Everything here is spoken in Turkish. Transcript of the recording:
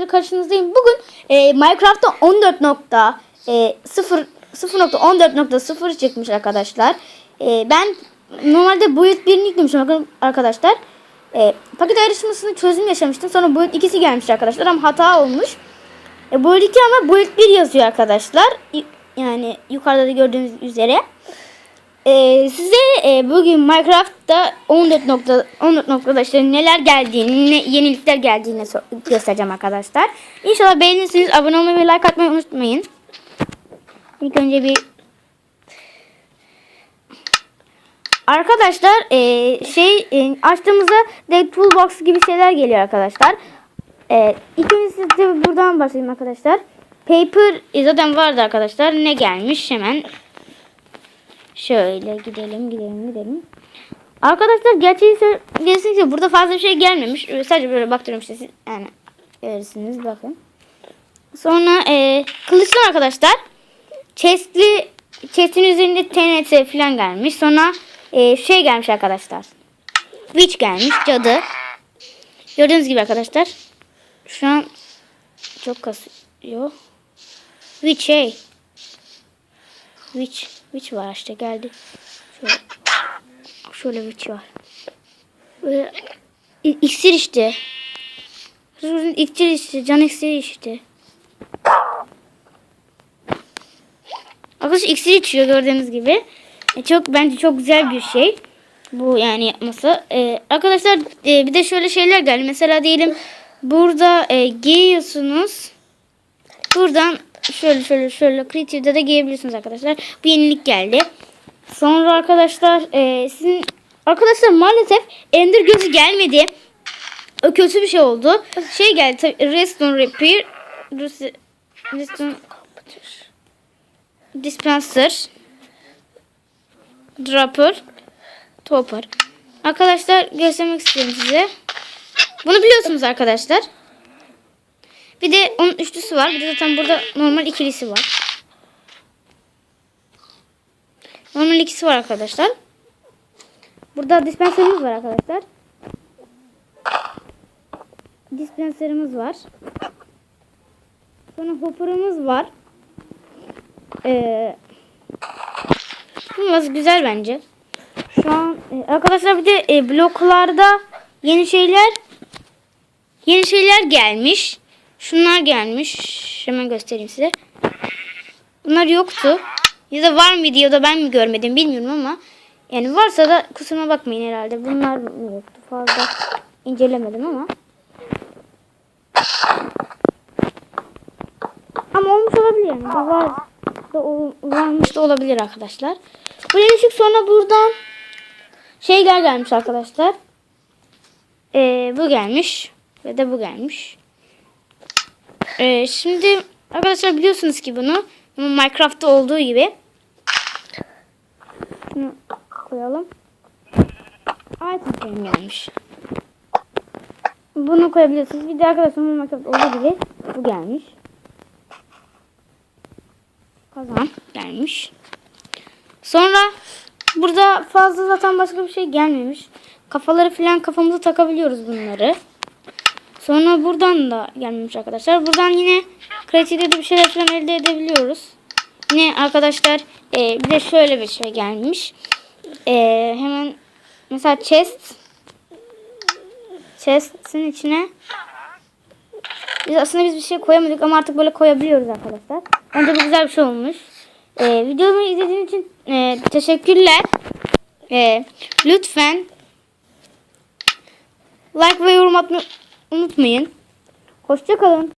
videoda karşınızdayım. Bugün e, Minecraft'ta 14.0 e, 0 0.14.0 çıkmış arkadaşlar. E, ben normalde boyut 1'ini yüklemişim bakın arkadaşlar. E, paket ayrışmasını çözüm yaşamıştım. Sonra boyut 2'si gelmiş arkadaşlar ama hata olmuş. E, boyut 2 ama boyut 1 yazıyor arkadaşlar. Yani yukarıda da gördüğünüz üzere. Ee, size e, bugün Minecraft'ta 14 nokta 14 noktada işte neler geldiğini, ne, yenilikler geldiğini so- göstereceğim arkadaşlar. İnşallah beğenirsiniz. Abone olmayı ve like atmayı unutmayın. İlk önce bir Arkadaşlar e, şey e, açtığımızda de toolbox gibi şeyler geliyor arkadaşlar. E, önce size buradan başlayayım arkadaşlar. Paper e, zaten vardı arkadaşlar. Ne gelmiş hemen Şöyle gidelim gidelim gidelim. Arkadaşlar gerçeği söyleyeyim burada fazla bir şey gelmemiş. Sadece böyle baktırıyorum işte siz yani görürsünüz bakın. Sonra e, kılıçlar arkadaşlar. Chestli chestin üzerinde TNT falan gelmiş. Sonra e, şey gelmiş arkadaşlar. Witch gelmiş cadı. Gördüğünüz gibi arkadaşlar. Şu an çok kasıyor. Witch şey. Witch. Witch var işte geldi. Şöyle, şöyle witch var. Böyle işte. Şunun iksir işte. Can iksiri işte. Arkadaşlar iksir içiyor gördüğünüz gibi. E, çok bence çok güzel bir şey. Bu yani yapması. E, arkadaşlar e, bir de şöyle şeyler geldi. Mesela diyelim burada e, giyiyorsunuz. Buradan şöyle şöyle şöyle Creative'de de giyebilirsiniz arkadaşlar. Bu yenilik geldi. Sonra arkadaşlar e, sizin arkadaşlar maalesef Ender gözü gelmedi. O kötü bir şey oldu. Şey geldi tabii Redstone Repair Redstone Dispenser Dropper Topper Arkadaşlar göstermek istiyorum size. Bunu biliyorsunuz arkadaşlar. Bir de onun üçlüsü var. Bir de zaten burada normal ikilisi var. Normal ikisi var arkadaşlar. Burada dispenserimiz var arkadaşlar. Dispenserimiz var. Sonra hopper'ımız var. Ee, bu biraz güzel bence. Şu an e, arkadaşlar bir de e, bloklarda yeni şeyler yeni şeyler gelmiş. Şunlar gelmiş. Hemen göstereyim size. Bunlar yoktu. Ya da var mıydı ya da ben mi görmedim bilmiyorum ama yani varsa da kusuruma bakmayın herhalde. Bunlar yoktu fazla incelemedim ama. Ama olmuş olabilir yani. Var da ol- varmış da olabilir arkadaşlar. Bu değişik sonra buradan şeyler gelmiş arkadaşlar. Ee, bu gelmiş ve de bu gelmiş. Ee, şimdi arkadaşlar biliyorsunuz ki bunu Minecraft'ta olduğu gibi şunu koyalım. Item frame gelmiş. Bunu koyabilirsiniz. Bir de arkadaşlar Minecraft olduğu gibi bu gelmiş. Kazan gelmiş. Sonra burada fazla zaten başka bir şey gelmemiş. Kafaları falan kafamıza takabiliyoruz bunları. Sonra buradan da gelmemiş arkadaşlar. Buradan yine kreatifte de bir şeyler falan elde edebiliyoruz. Yine arkadaşlar e, bir de şöyle bir şey gelmiş. E, hemen mesela chest chest'in içine biz aslında biz bir şey koyamadık ama artık böyle koyabiliyoruz arkadaşlar. Bence bu güzel bir şey olmuş. E, videomu izlediğiniz için e, teşekkürler. E, lütfen like ve yorum atmayı unutmayın. Hoşçakalın.